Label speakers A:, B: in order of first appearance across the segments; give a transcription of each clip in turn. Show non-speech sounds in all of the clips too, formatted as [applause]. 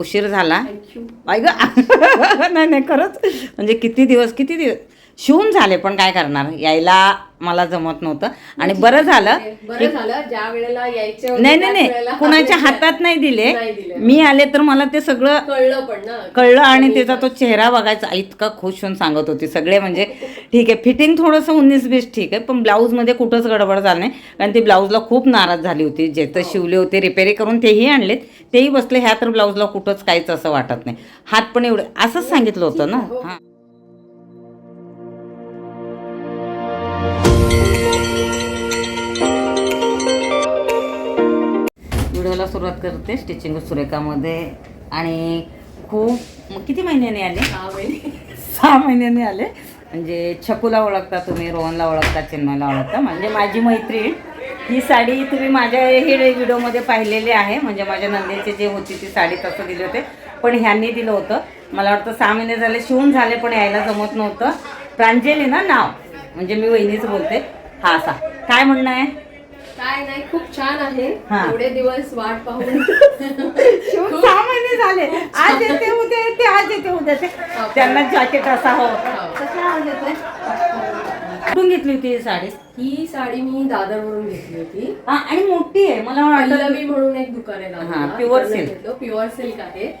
A: उशीर झाला. ऐक [laughs] नाही नाही खरंच. म्हणजे किती दिवस किती दिवस? शिवून झाले पण काय करणार? यायला मला जमत नव्हतं. आणि बरं झालं
B: बरं झालं. ज्या वेळेला यायचे होते
A: नाही नाही नाही. कुणाच्या हातात नाही दिले. मी आले तर मला ते सगळं
B: कळलं पण ना.
A: कळलं आणि त्याचा तो चेहरा बघायचा इतका खुश होऊन सांगत होती. सगळे म्हणजे ठीक आहे फिटिंग थोडंसं उन्नीस बीस ठीक आहे पण ब्लाऊजमध्ये कुठंच गडबड झालं नाही. कारण ती ब्लाऊजला खूप नाराज झाली होती. जे तर शिवले होते रिपेरी करून तेही आणलेत. तेही बसले ह्या तर ब्लाऊजला कुठंच काहीच असं वाटत नाही. हात पण एवढे असंच सांगितलं होतं ना? हां. सुरुवात करते स्टिचिंग सुरेखामध्ये. आणि खूप मग किती महिन्याने आले.
B: सहा
A: महिन्याने आले. म्हणजे छकूला ओळखता तुम्ही रोहनला ओळखता चिन्मयला ओळखता. म्हणजे माझी मैत्रीण. ही साडी तुम्ही माझ्या हे व्हिडिओमध्ये पाहिलेली आहे. म्हणजे माझ्या नंदेची जी होती ती साडी तसं दिली होते. पण ह्यांनी दिलं होतं. मला वाटतं सहा महिने झाले शिवून झाले पण यायला जमत नव्हतं. प्रांजली ना नाव. म्हणजे मी वहिनीच बोलते. हा असा. काय म्हणणं आहे?
B: काय नाही खूप छान आहे.
A: हा.
B: एवढे दिवस वाट पाहून.
A: शिवून सहा महिने झाले. आज येते उद्या येते आज येते उद्या येते. त्यांना जॅकेट असा हो. कसा आवाज येतोय? कुठून घेतली होती ही साडी?
B: ही साडी मी दादरवरून घेतली होती.
A: हा, आणि मोठी आहे. मला
B: पल्लवी म्हणून एक दुकान आहे
A: हा, pure silk.
B: प्युअर सिल्क आहे.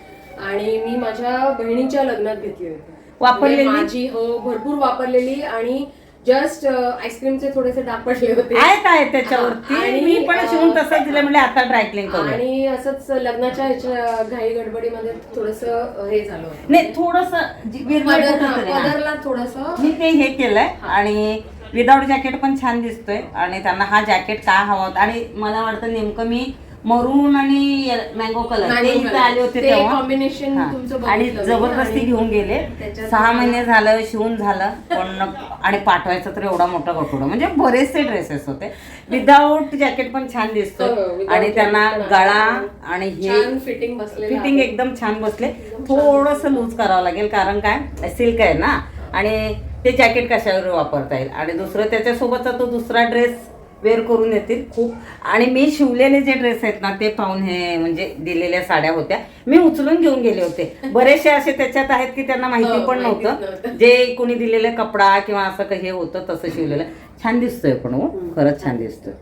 B: आणि मी माझ्या बहिणीच्या लग्नात घेतली होती.
A: वापरलेली?
B: म्हणजे माझी हो भरपूर वापरलेली आणि जस्ट आईस्क्रीमचे थोडेसे डाग पडले होते.
A: आहेत आहे त्याच्यावरती.
B: आणि,
A: मी पण शिवून तसंच दिलं म्हणजे आता ड्रायक्लिंग करू
B: आणि असंच लग्नाच्या ह्याच्या घाई गडबडीमध्ये थोडस हे झालं होतं.
A: नाही थोडस
B: पदरला थोडस.
A: मी ते हे केलंय आणि विदाऊट जॅकेट पण छान दिसतोय. आणि त्यांना हा जॅकेट का हवा होता? आणि मला वाटतं नेमकं मी मरून आणि मँगो कलर ते इथे आले होते तेव्हा.
B: कॉम्बिनेशन
A: हा. आणि जबरदस्ती घेऊन गेले. सहा महिने झालं शिवून झालं पण आणि पाठवायचं तर एवढा मोठा कटोडा म्हणजे बरेचसे ड्रेसेस होते. विदाऊट जॅकेट पण छान
B: हो,
A: दिसतो
B: without
A: आणि त्यांना गळा. आणि हे
B: फिटिंग
A: फिटिंग. एकदम छान बसले. थोडस लूज करावं लागेल कारण काय? सिल्क आहे ना. आणि ते जॅकेट कशावर वापरता येईल? आणि दुसरं त्याच्यासोबतचा तो दुसरा ड्रेस वेअर करून येतील खूप. आणि मी शिवलेले जे ड्रेस आहेत ना ते पाहून हे म्हणजे दिलेल्या साड्या होत्या. मी उचलून घेऊन गेले होते. बरेचसे असे त्याच्यात आहेत की त्यांना माहिती
B: हो,
A: पण नव्हतं. जे कोणी दिलेलं कपडा किंवा असं काही हे होतं तसं शिवलेलं. छान दिसतोय पण हो खरंच छान दिसतोय.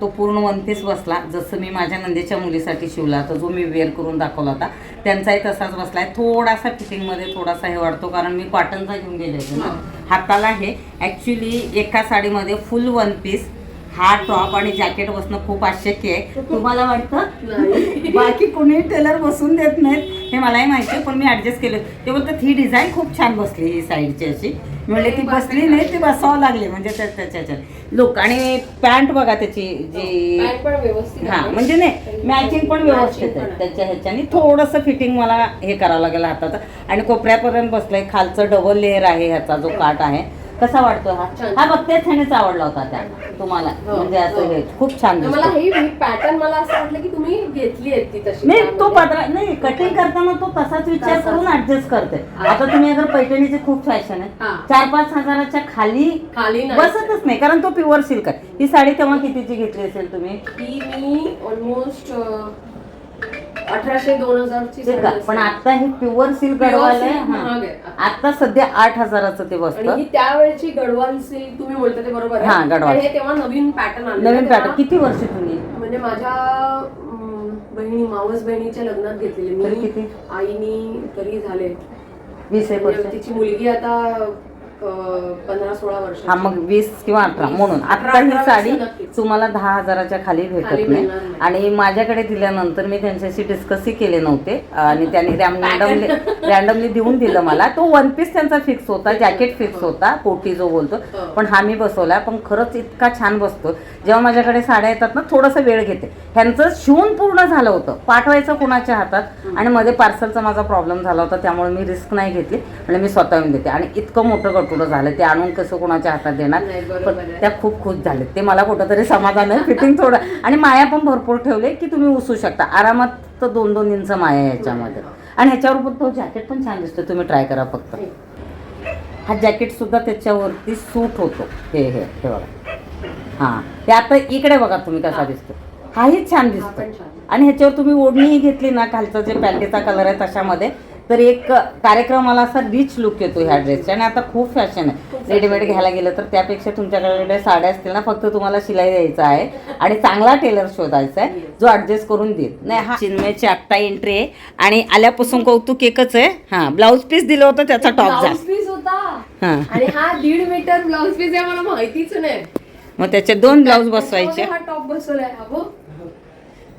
A: तो पूर्ण वन पीस बसला. जसं मी माझ्या नंदेच्या मुलीसाठी शिवला तर जो मी वेअर करून दाखवला होता त्यांचाही तसाच बसलाय थोडासा फिटिंगमध्ये थोडासा हे वाटतो कारण मी कॉटनचा घेऊन गेले होते ना. हाताला हे ॲक्च्युली एका साडीमध्ये फुल वन पीस हा टॉप आणि जॅकेट बसणं खूप आवश्यक आहे. [laughs] तुम्हाला वाटतं. [laughs] बाकी कोणी टेलर बसून देत नाहीत. हे मलाही माहिती आहे पण मी ऍडजस्ट केलं. ते बोलतात ही डिझाईन खूप छान बसली ही साईडची अशी. मी म्हणले ती बसली नाही ती बसावं लागली. म्हणजे त्या- त्याच्या ह्याच्यात लुक आणि पॅन्ट बघा त्याची जी
B: Pant पण व्यवस्थित
A: हा
B: आहे.
A: म्हणजे नाही मॅचिंग पण व्यवस्थित आहे. त्याच्या ह्याच्यानी थोडंसं फिटिंग मला हे करावं लागेल हाताचं. आणि कोपऱ्यापर्यंत बसलंय खालचं डबल लेअर आहे ह्याचा जो काट आहे. कसा वाटतो हा
B: छान.
A: हा बघतेच ह्यानेच आवडला होता त्या तुम्हाला
B: हो,
A: म्हणजे असं
B: हो.
A: हे खूप छान
B: मला
A: दिसतो
B: ही पॅटर्न मला असं वाटलं की तुम्ही घेतली आहे ती तशी
A: नाही तो
B: त्यामध्ये.
A: पदरा नाही कटिंग करताना तो तसाच विचार
B: तसाच.
A: करून ऍडजस्ट करते. आता तुम्ही अगर पैठणीची खूप फॅशन आहे
B: हा.
A: चार पाच हजाराच्या खाली
B: खाली नाही
A: बसतच नाही कारण तो प्युअर सिल्क आहे ही साडी तेव्हा कितीची घेतली असेल तुम्ही
B: ही मी ऑलमोस्ट अठराशे दोन? असेल.
A: पण आता हे प्युअर सिल्क गडवाल आहे हा. आता सध्या आठ हजाराचं ते
B: आणि
A: बसतं
B: त्यावेळेची गडवाल सिल्क तुम्ही बोलता ते बरोबर आहे
A: हा, गडवाल.
B: हे तेव्हा नवीन पॅटर्न आले
A: नवीन पॅटर्न किती वर्ष तुम्ही
B: म्हणजे माझ्या बहिणी मावस बहिणीच्या लग्नात घेतलेली मी
A: किती?
B: आईनी तरी झाले
A: वीस एक वर्ष
B: म्हणजे तिची मुलगी आता पंधरा सोळा वर्ष
A: हा मग वीस किंवा अठरा. म्हणून. आता ही साडी. तुम्हाला दहा हजाराच्या खाली भेटत नाही. आणि माझ्याकडे दिल्यानंतर मी त्यांच्याशी डिस्कसही केले नव्हते. आणि त्यांनी [laughs] रॅन्डमली रॅन्डमली देऊन दिलं मला. तो वन पीस त्यांचा फिक्स होता जॅकेट फिक्स होता कोटी जो बोलतो.
B: हो.
A: पण हा मी बसवला पण खरंच इतका छान बसतो. जेव्हा माझ्याकडे साड्या येतात ना थोडासा वेळ घेते. ह्यांचं शिवून पूर्ण झालं होतं. पाठवायचं कुणाच्या हातात? आणि मध्ये पार्सलचा माझा प्रॉब्लेम झाला होता त्यामुळे मी रिस्क नाही घेतली. आणि मी स्वतः येऊन देते. आणि इतकं मोठं गटुडं झालं ते आणून कसं कुणाच्या हातात देणार? पण. त्या खूप खुश झाले ते मला कुठंतरी समाधान आहे फिटिंग थोडं. आणि माया पण भरपूर ठेवले की तुम्ही उसू शकता. आरामात तर दोन दोन इंच माया याच्यामध्ये. आणि ह्याच्यावर पण तो जॅकेट पण छान दिसतो तुम्ही ट्राय करा फक्त. हा. जॅकेट सुद्धा त्याच्यावरती सूट होतो. हे हे हे बघा. हां. ते आता इकडे बघा तुम्ही कसा दिसतो हाही छान दिसतो आणि ह्याच्यावर तुम्ही ओढणीही घेतली ना खालचा जे पॅन्टीचा कलर आहे तशामध्ये तर एक कार्यक्रमाला असा रिच लुक येतो ह्या ड्रेसचा आणि आता खूप फॅशन आहे. रेडीमेड घ्यायला गेलं तर त्यापेक्षा तुमच्याकडे साड्या असतील ना फक्त तुम्हाला शिलाई द्यायचा आहे. आणि चांगला टेलर शोधायचा आहे जो ऍडजस्ट करून देईल. नाही हा चिन्मयची आत्ता एंट्री आहे. आणि आल्यापासून कौतुक एकच आहे. हा ब्लाऊज पीस दिलं होतं त्याचा टॉप झाला
B: पीस होता.
A: हा.
B: आणि हा दीड मीटर ब्लाऊज पीस आहे मला माहितीच नाही.
A: मग त्याचे दोन ब्लाऊज बसवायचे.
B: हा टॉप बसवलाय? हा.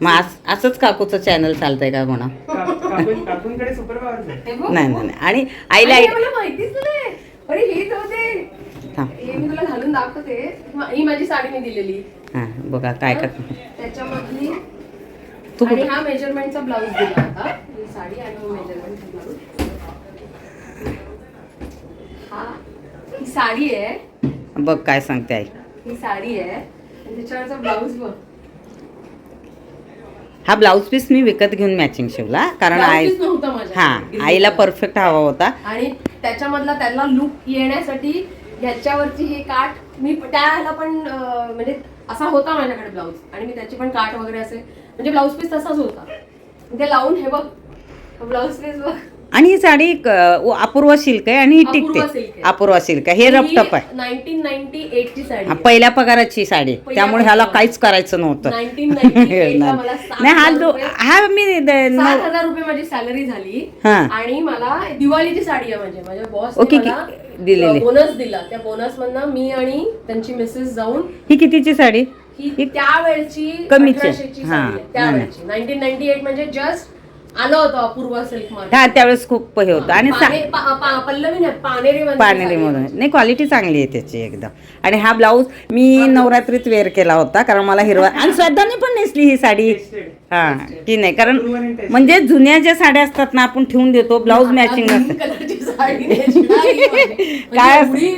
A: मग आज- असंच काकूचं चॅनल चालतंय का म्हणा. नाही नाही नाही. आणि आईला
B: आणि
A: आई-
B: हे मला माहितीच नाही. अरे हे तर ते
A: थांब.
B: हे मी तुला घालून दाखवते. ही माझी साडी मी दिलेली.
A: हा बघा काय कर
B: त्याच्यामधली
A: तू
B: आणि हा मेजरमेंटचा ब्लाऊज दिला होता. ही साडी आणि मेजरमेंटचा ब्लाऊज हा ही साडी आहे.
A: बघ काय सांगते आई.
B: ही साडी आहे. आणि त्याच्यावरचा ब्लाऊज बघ.
A: हा ब्लाऊज पीस मी विकत घेऊन मॅचिंग शिवला कारण आई हा आईला परफेक्ट हवा होता.
B: आणि त्याच्यामधला त्याला लुक येण्यासाठी ह्याच्यावरची हे काठ मी त्याला पण म्हणजे असा होता माझ्याकडे ब्लाऊज. आणि मी त्याची पण काठ वगैरे असे म्हणजे ब्लाऊज पीस तसाच होता. ते लावून हे बघ ब्लाऊज पीस बघ.
A: आणि ही साडी अपूर्वा सिल्क आहे आणि ही टिकते. अपूर्वा सिल्क आहे. हे रपटप आहे.
B: नाईन्टीन नाईन्टी एट ची साडी
A: पहिल्या पगाराची साडी. त्यामुळे ह्याला. काहीच करायचं नव्हतं.
B: 1998 ला मला सात
A: नाही हा
B: रुपये-
A: हा मी
B: हजार रुपये माझी सॅलरी झाली. आणि मला दिवाळीची साडी आहे म्हणजे माझ्या बॉस
A: ओके, दिलेली.
B: बोनस दिला. त्या बोनस मधनं मी आणि त्यांची मिसेस जाऊन
A: ही कितीची साडी?
B: ही त्यावेळची
A: कमीची.
B: नाईन्टीन नाईन्टी एट म्हणजे जस्ट आलं होतं अपूर्वा सिल्कमध्ये
A: हा त्यावेळेस खूप हे होतं. आणि सा-
B: पाने- पा- पा- पल्लवी नाही पानेरी
A: पानेरी मधून नाही क्वालिटी चांगली आहे त्याची एकदम. आणि हा ब्लाऊज मी नवरात्रीत वेअर केला होता कारण मला हिरवा [laughs] आणि श्रद्धाने पण नेसली ही साडी. हा ती नाही. कारण म्हणजे जुन्या ज्या साड्या असतात ना आपण ठेवून देतो ब्लाऊज मॅचिंग असतं.
B: कलरची साडी नेसली. आहे. [laughs]
A: काय
B: म्हणजे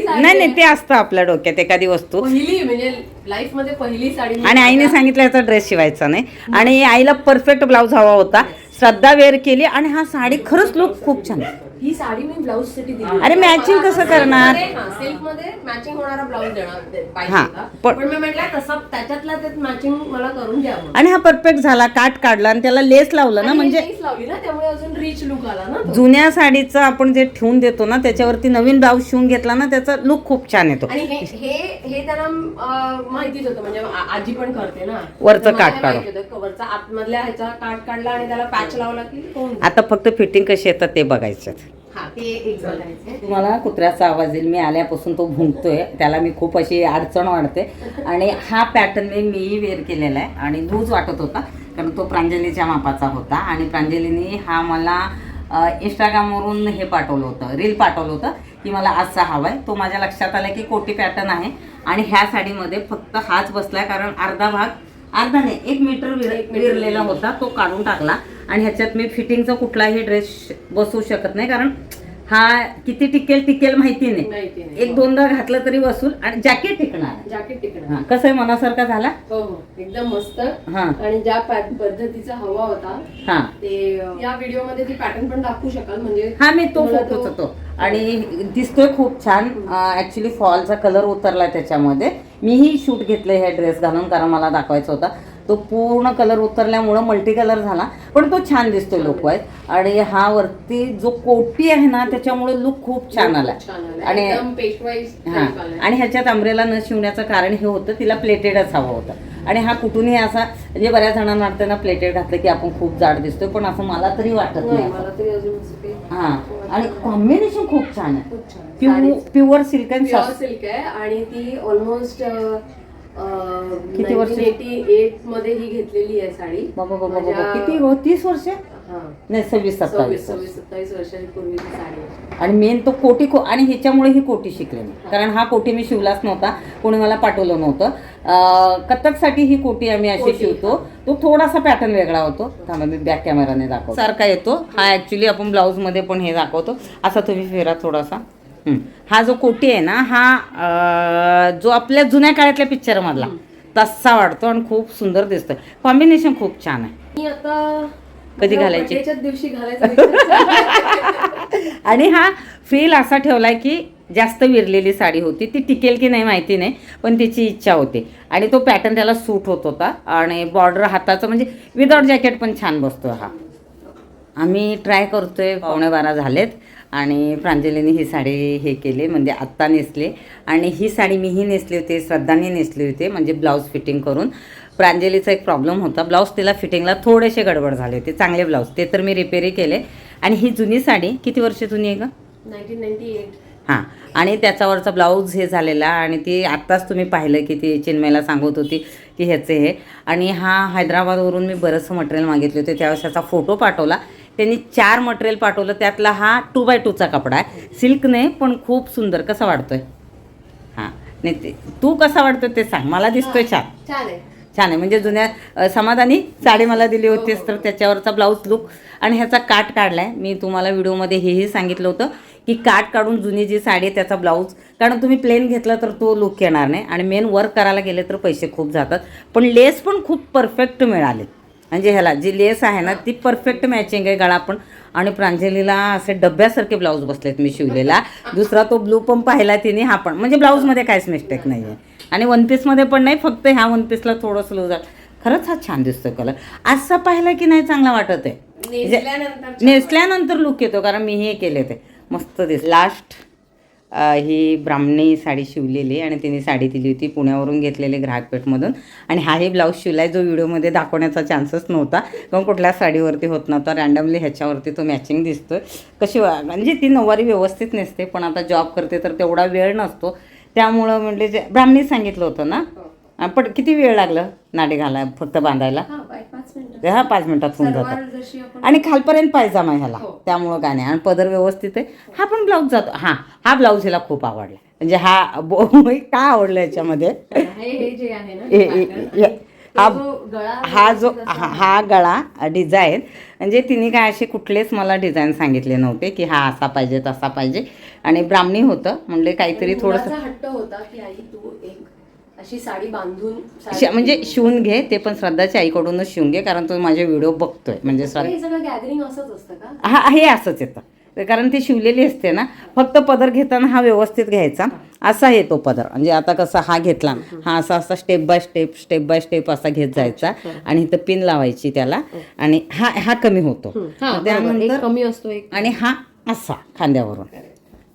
B: साडी
A: नाही नाही. ते असतं आपल्या डोक्यात एखादी वस्तू.
B: पहिली म्हणजे लाईफमध्ये पहिली साडी मी
A: आणि आईने सांगितलं याचा ड्रेस शिवायचा नाही. आणि आईला परफेक्ट ब्लाऊज हवा होता. श्रद्धा वेअर केली आणि हा साडी खरंच लुक खूप छान. आहे.
B: ही साडी मी ब्लाऊजसाठी दिली
A: अरे, matching कसं करणार?
B: सिल्कमध्ये मॅचिंग होणारा ब्लाऊज देणार पाहिजे
A: हा. पण-
B: पण मी म्हटलं तसं त्याच्यातला ते मॅचिंग मला करून द्यावं
A: आणि हा परफेक्ट झाला काट काढला आणि त्याला लेस लावलं ना
B: आणि
A: म्हणजे
B: lace लावली ना त्यामुळे अजून रिच लुक आला ना तो.
A: जुन्या साडीचं आपण जे ठेवून देतो ना त्याच्यावरती नवीन ब्लाऊज शिवून घेतला ना त्याचा लुक खूप छान येतो
B: आणि हे हे हे त्यांना अं, माहितीच होतं म्हणजे आ- आजी पण करते ना
A: वरचं
B: तर मला
A: काठ
B: माहिती होतं, वरचा आतमधल्या ह्याचा काठ काढला आणि त्याला पॅच लावला की.
A: आता फक्त फिटिंग कशी येतात ते बघायचं
B: हा
A: तुम्हाला कुत्र्याचा आवाज येईल. मी आल्यापासून तो भुंकतोय. त्याला मी खूप अशी अडचण वाढते. आणि हा पॅटर्न मी मीही वेअर केलेला आहे. आणि लूज वाटत होता कारण तो प्रांजलीच्या मापाचा होता. आणि प्रांजलीने हा मला इंस्टाग्रामवरून हे पाठवलं होतं रील पाठवलं होतं की मला असा हवा आहे. तो माझ्या लक्षात आला की कोटी पॅटर्न आहे. आणि ह्या साडीमध्ये फक्त हाच बसलाय कारण अर्धा भाग अर्धा नाही एक मीटर विर
B: एक मीटर
A: विरलेला होता. तो काढून टाकला. आणि ह्याच्यात मी फिटिंगचा कुठलाही ड्रेस बसवू शकत नाही कारण हा किती टिकेल टिकेल माहिती नाही. एक दोनदा घातलं तरी बसून आणि जॅकेट टिकणार.
B: जॅकेट टिकणार.
A: हा, कसं आहे मनासारखा झाला?
B: हो हो एकदम मस्त.
A: हा.
B: आणि ज्या पद्धतीचा हवा होता
A: हा.
B: ते या व्हिडिओमध्ये ती पॅटर्न पण दाखवू शकाल म्हणजे
A: हा मी तो फोटोच होतो आणि दिसतोय खूप छान ऍक्च्युली फॉलचा कलर उतरला त्याच्यामध्ये. मीही शूट घेतलं ह्या ड्रेस घालून कारण मला दाखवायचा होता. तो पूर्ण कलर उतरल्यामुळं मल्टी कलर झाला पण तो छान दिसतोय लोक आहेत आणि हा वरती जो कोटी आहे ना त्याच्यामुळे लुक खूप छान आला. आणि हा. आणि ह्याच्यात अम्ब्रेला न शिवण्याचं कारण हे होतं तिला प्लेटेडच हवं होतं. आणि हा कुठूनही असा म्हणजे बऱ्याच जणांना वाटतं ना प्लेटेड घातलं की आपण खूप जाड दिसतोय पण असं मला तरी वाटत
B: नाही.
A: हा. आणि कॉम्बिनेशन खूप छान आहे. प्युअर सिल्क
B: सिल्क आहे आणि ती ऑलमोस्ट
A: किती वर्ष?
B: एटी एटमध्ये ही घेतलेली आहे साडी.
A: बाबा बाबा बाबा किती हो? तीस वर्ष?
B: हा.
A: नाही सव्वीस सत्तावीस.
B: सव्वीस सत्तावीस साडी.
A: आणि मेन तो कोटी को आणि ह्याच्यामुळे ही कोटी शिकले मी. कारण हा कोटी मी शिवलाच नव्हता. कोणी मला पाठवलं नव्हतं. अं, कथकसाठी ही कोटी आम्ही अशी. शिवतो. तो थोडासा पॅटर्न वेगळा होतो. मी बॅक कॅमेराने दाखवतो. सारखा येतो. हा ऍक्च्युली आपण ब्लाऊजमध्ये पण हे दाखवतो. असा तुम्ही फेरा थोडासा. हा जो कोटी आहे ना हा जो आपल्या जुन्या काळातल्या पिक्चर मधला. तसा वाटतो आणि खूप सुंदर दिसतोय. कॉम्बिनेशन खूप छान आहे.
B: मी आता
A: कधी घालायची?
B: दिवशी घालायचं [laughs]
A: आणि हा फील असा ठेवलाय की जास्त विरलेली साडी होती. ती टिकेल की नाही माहिती नाही पण तिची इच्छा होती. आणि तो पॅटर्न त्याला सूट होत होता. आणि बॉर्डर हाताचं म्हणजे विदाऊट जॅकेट पण छान बसतो हा. आम्ही ट्राय करतोय पावणे बारा झालेत. आणि प्रांजलीने ही साडी हे केली म्हणजे आत्ता नेसली. आणि ही साडी मीही नेसली होती श्रद्धाने नेसली होती म्हणजे ब्लाऊज फिटिंग करून. प्रांजलीचा एक प्रॉब्लेम होता. ब्लाऊज तिला फिटिंगला थोडेसे गडबड झाले होते चांगले ब्लाऊज. ते तर मी रिपेअरही केले. आणि ही जुनी साडी किती वर्ष जुनी आहे का
B: नाईन्टीन नाईन्टी एट.
A: हां. आणि त्याच्यावरचा ब्लाऊज हे झालेला आणि ती आत्ताच तुम्ही पाहिलं की ती चिन्मयला सांगत होती की ह्याचे हे. आणि हा हैदराबादवरून मी बरंचसं मटेरियल मागितले होते. त्यावेळेस त्याचा फोटो पाठवला. त्यांनी चार मटेरियल पाठवलं. त्यातला हा टू बाय टूचा कपडा आहे. सिल्क नाही पण खूप सुंदर कसा वाटतोय हां. नाही ते तू कसा वाटतोय ते सांग. मला दिसतोय छान.
B: छान आहे.
A: छान आहे. म्हणजे जुन्या अ, समाधानी साडी मला दिली होतीस तर त्याच्यावरचा ब्लाऊज लुक आणि ह्याचा काट काढला आहे मी तुम्हाला व्हिडिओमध्ये हेही सांगितलं होतं की काट काढून जुनी जी साडी आहे त्याचा ब्लाऊज कारण तुम्ही प्लेन घेतला तर तो लुक येणार नाही. आणि मेन वर्क करायला गेले तर पैसे खूप जातात. पण लेस पण खूप परफेक्ट मिळाले म्हणजे ह्याला जी लेस आहे ना ती परफेक्ट मॅचिंग आहे गळा पण. आणि प्रांजलीला असे डब्यासारखे ब्लाऊज बसलेत मी शिवलेला. दुसरा तो ब्लू पण पाहिला तिने हा पण. म्हणजे ब्लाऊजमध्ये काहीच मिस्टेक नाही आहे आणि वन पीसमध्ये पण नाही फक्त ह्या वन पीसला थोडंसं लूज आहे खरंच हा छान दिसतोय कलर असा पाहिला की नाही चांगला वाटत आहे. म्हणजे
B: नेसल्यानंतर
A: लुक येतो कारण मी हे केले ते मस्त दिस लास्ट ही ब्राह्मणी साडी शिवलेली आणि तिने साडी दिली होती पुण्यावरून घेतलेली ग्राहकपेठमधून. आणि हाही ब्लाऊज शिवलाय जो व्हिडिओमध्ये दाखवण्याचा चान्सच नव्हता. किंवा कुठल्या साडीवरती होत नव्हता. रँडमली ह्याच्यावरती तो मॅचिंग दिसतोय. कशी म्हणजे ती नऊवारी व्यवस्थित नेसते पण आता जॉब करते तर तेवढा वेळ नसतो. त्यामुळं म्हणजे जे ब्राह्मणी सांगितलं होतं ना? अं, पण किती वेळ लागलं नाडी घालाय फक्त बांधायला?
B: हा पाच मिनिटं.
A: हा पाच मिनिटात होऊन जातं
B: सलवार जशी आपण
A: आणि खालपर्यंत पायजामा ह्याला.
B: हो.
A: त्यामुळं काय नाही. आणि पदर व्यवस्थित आहे. हा. पण ब्लाऊज जातो. हां हा ब्लाऊज हिला खूप आवडला. म्हणजे हा बो [laughs] का आवडला याच्यामध्ये?
B: हे हे जे [laughs]
A: हे- हे- हे- हा
B: गळा
A: हा हा हा डिझाईन. म्हणजे तिने काय असे कुठलेच मला डिझाईन सांगितले नव्हते की हा असा पाहिजे तसा पाहिजे. आणि ब्राह्मणी होतं. म्हणले काहीतरी थोडंसं
B: हट्ट होता की आई तू एक अशी साडी बांधून
A: म्हणजे शिवून घे ते पण श्रद्धाच्या आईकडूनच शिवून घे कारण तो माझे व्हिडिओ बघतोय. म्हणजे
B: हे सगळं गॅदरिंग असंच असतं का?
A: हा हे असंच येतं. ते कारण ती शिवलेली असते ना. फक्त पदर घेताना हा व्यवस्थित घ्यायचा. असा येतो पदर. म्हणजे आता कसा हा घेतला हा असा असा step by step step by step असा घेत जायचा आणि इथं पिन लावायची त्याला. आणि हा हा कमी होतो. त्यानंतर
B: कमी असतो
A: आणि हा असा खांद्यावरून.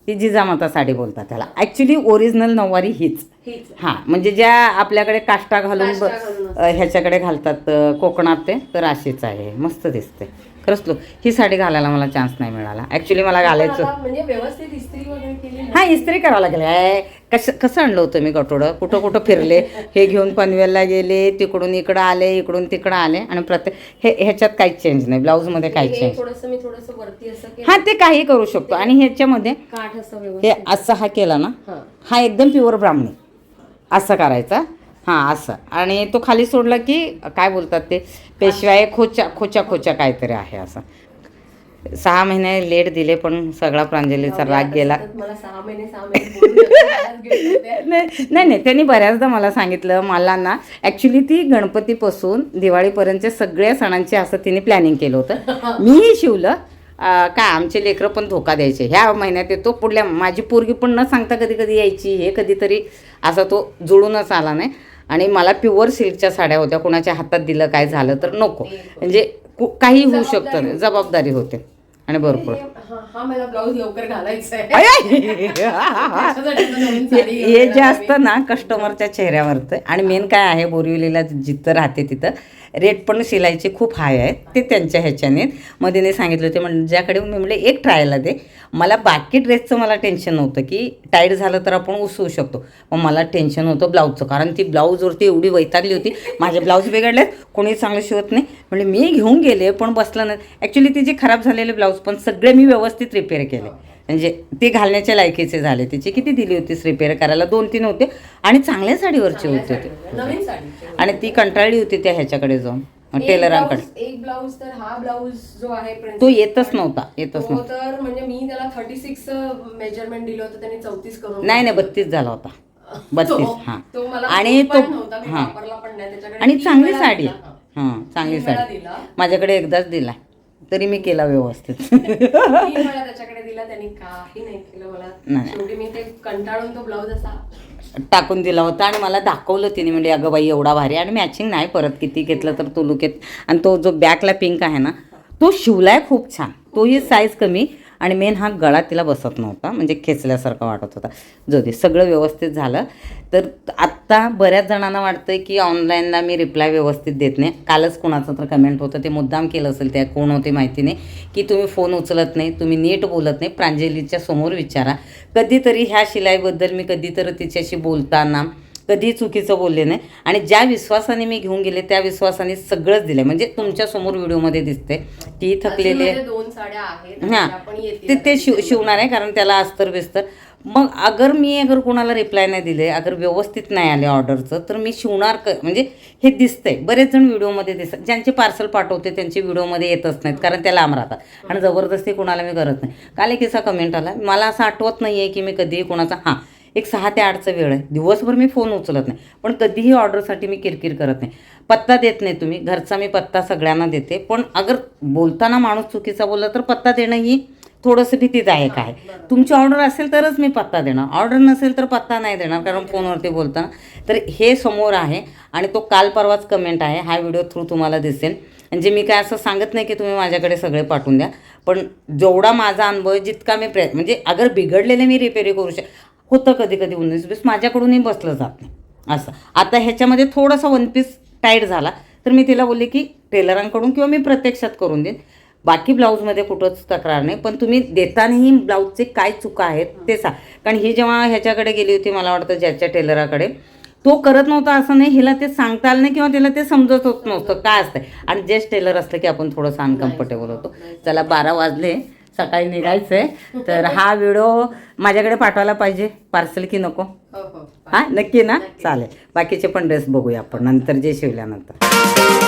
A: ती जिजामाता साडी बोलतात त्याला. ॲक्च्युली ओरिजिनल नऊवारी हीच.
B: हीच.
A: हां म्हणजे ज्या आपल्याकडे काष्टा घालून ब-
B: काष्टा घालून
A: अ, ह्याच्याकडे घालतात अ, कोकणात ते तर अशीच आहे. मस्त दिसते. खरंच लो ही साडी घालायला मला चान्स नाही मिळाला. ॲक्च्युली मला घालायचं
B: म्हणजे व्यवस्थित इस्त्री वगैरे केली ना?
A: हा इस्त्री करावं लागेल आहे कसं कसं आणलं होतं मी कटोडं कुठं कुठं फिरले? हे घेऊन पनवेलला गेले तिकडून इकडं आले इकडून तिकडं आले. आणि प्रत्येक हे ह्याच्यात काहीच चेंज नाही. ब्लाऊजमध्ये काही चेंज
B: थोडस मी थोडस वरती असं
A: हां ते काही करू शकतो. आणि ह्याच्यामध्ये
B: काठ असं
A: हे
B: व्यवस्थित.
A: असं हा केला ना
B: हा.
A: एकदम प्युअर ब्राह्मणी. असं करायचा. हां असं. आणि तो खाली सोडला की काय बोलतात ते पेशवाय खोच्या खोच्या खोच्या काहीतरी आहे असं. सहा महिने लेट दिले पण सगळा प्रांजलीचा राग गेला. [laughs] नाही नाही त्यांनी बऱ्याचदा मला सांगितलं मला ना ॲक्च्युली ती गणपतीपासून दिवाळीपर्यंतचे सगळ्या सणांचे असं तिने प्लॅनिंग केलं होतं. मीही शिवलं काय आमचे लेकरं पण धोका द्यायचे. ह्या महिन्यात येतो पुढल्या माझी पोरगी पण न सांगता कधी कधी यायची हे कधीतरी असा तो जुळूनच आला नाही. आणि मला प्युअर सिल्कच्या साड्या होत्या कोणाच्या हातात दिलं काय झालं तर नको. म्हणजे कु- काही होऊ शकतं नाही. जबाबदारी होते. आणि भरपूर
B: हे- मला ब्लाऊज लवकर घालायचा आहे
A: अय!
B: त्याच्यासाठी आता नवीन साडी
A: जे असतं ना कस्टमरच्या चेहऱ्यावरचं. आणि मेन काय आहे बोरिवलीला जिथं राहते तिथं रेट पण शिलाईचे खूप हाय आहेत. ते त्यांच्या ह्याच्याने. मध्येने सांगितलं होते म्हणजे मी म्हणले एक ट्रायला दे. मला बाकी ड्रेसचं मला टेन्शन नव्हतं की टाईट झालं तर आपण उसवू शकतो. पण मला टेन्शन होतं ब्लाऊजचं. कारण ती ब्लाऊजवरती एवढी वैतागली होती. माझे ब्लाऊज बिघडलेत. कोणी चांगलं शिवत नाही. म्हणजे मी घेऊन गेले पण बसलं नाही. ॲक्च्युली तिचे खराब झालेले ब्लाऊज पण सगळे मी व्यवस्थित रिपेअर केले. म्हणजे ते घालण्याच्या लायकीचे झाले. तिचे किती दिली होतीस रिपेअर करायला दोन तीन होते. आणि चांगल्या साडीवरचे होते ते.
B: नवीन साडी
A: आणि ती कंटाळली होती त्या ह्याच्याकडे जाऊन. टेलरांकडे
B: एक ब्लाऊज तर हा ब्लाऊज जो आहे
A: तो येतच नव्हता. येतच नव्हता.
B: तर म्हणजे मी त्याला थर्टी सिक्स मेजरमेंट दिलं होतं. त्याने चौतीस करून
A: नाही नाही बत्तीस झाला होता. [laughs] बत्तीस हां. आणि तो हां. आणि चांगली साडी. हां चांगली साडी. माझ्याकडे एकदाच दिला तरी मी केला व्यवस्थित. [laughs]
B: मी मला त्याच्याकडे दिला त्यांनी काही नाही केलं मला.
A: नाही.
B: शेवटी मी ते कंटाळून तो ब्लाऊज असा
A: टाकून दिला होता आणि मला दाखवलं तिने म्हणजे अगं बाई एवढा भारी आणि मॅचिंग नाही परत. किती घेतलं तर तो लुक येत आणि तो जो बॅकला पिंक आहे ना तो शिवलाय खूप छान. तोही साईज कमी आणि मेन हा गळा तिला बसत नव्हता म्हणजे खेचल्यासारखा वाटत होता. जो ते सगळं व्यवस्थित झालं. तर आत्ता बऱ्याच जणांना वाटतं की ऑनलाईनला मी रिप्लाय व्यवस्थित देत नाही. कालच कोणाचं तर कमेंट होतं. ते मुद्दाम केलं असेल त्या कोण होते माहिती नाही. की तुम्ही फोन उचलत नाही तुम्ही नीट बोलत नाही. प्रांजलीच्या समोर विचारा. कधीतरी ह्या शिलाईबद्दल मी कधीतरी तिच्याशी बोलताना कधी चुकीचं बोलले नाही. आणि ज्या विश्वासाने मी घेऊन गेले त्या विश्वासाने सगळंच दिलं म्हणजे तुमच्यासमोर व्हिडिओमध्ये दिसते ती थकलेली आहे.
B: अजून माझ्या दोन साड्या आहेत
A: हां. ते शिव शिवणार आहे कारण त्याला अस्तर बिस्तर मग अगर मी अगर कोणाला रिप्लाय नाही दिले अगर व्यवस्थित नाही आले ऑर्डरचं तर मी शिवणार क म्हणजे हे दिसतंय. बरेच जण व्हिडिओमध्ये दिसतात. ज्यांचे पार्सल पाठवते त्यांचे व्हिडिओमध्ये येतच नाहीत कारण त्या लांब राहतात. आणि जबरदस्ती कोणाला मी करत नाही. काल एक असा कमेंट आला मला असं आठवत नाही आहे की मी कधीही कोणाचा हां एक सहा ते आठचा वेळ आहे. दिवसभर मी फोन उचलत नाही. पण कधीही ऑर्डरसाठी मी किरकिर करत नाही. पत्ता देत नाही तुम्ही. घरचा मी पत्ता सगळ्यांना देते. पण अगर बोलताना माणूस चुकीचा बोलला तर पत्ता देणं ही थोडंसं भीतीदायक आहे. तुमची ऑर्डर असेल तरच मी पत्ता देणार. ऑर्डर नसेल तर पत्ता नाही देणार कारण फोनवरती बोलताना. तर हे समोर आहे आणि तो काल परवाच कमेंट आहे. हा व्हिडिओ थ्रू तुम्हाला दिसेल. म्हणजे मी काय असं सांगत नाही की तुम्ही माझ्याकडे सगळे पाठवून द्या. पण जेवढा माझा अनुभव आहे, जितका मी प्रयत्न म्हणजे अगर बिघडलेले मी रिपेअरी करू शक होतं कधी कधी उन्नीस बीस माझ्याकडूनही बसलं जात नाही. असं. आता ह्याच्यामध्ये थोडासा वन पीस टाईट झाला. तर मी तिला बोलले की टेलरांकडून किंवा मी प्रत्यक्षात करून देईन. बाकी ब्लाऊजमध्ये कुठंच तक्रार नाही पण तुम्ही देतानाही ब्लाऊजचे काय चुका आहेत ते सांग. कारण ही जेव्हा ह्याच्याकडे गेली होती मला वाटतं ज्याच्या टेलराकडे तो करत नव्हता असं नाही हिला ते सांगता आलं नाही किंवा तिला ते समजत होत नव्हतं काय असतं आणि जेच टेलर असलं की आपण थोडंसं अनकम्फर्टेबल होतो. चला बारा वाजले सकाळी निघायचं आहे तर हा व्हिडिओ माझ्याकडे पाठवायला पाहिजे पार्सल की नको?
B: हो हो
A: हां नक्की ना? चालेल. बाकीचे पण ड्रेस बघूया आपण नंतर जे शिवल्यानंतर.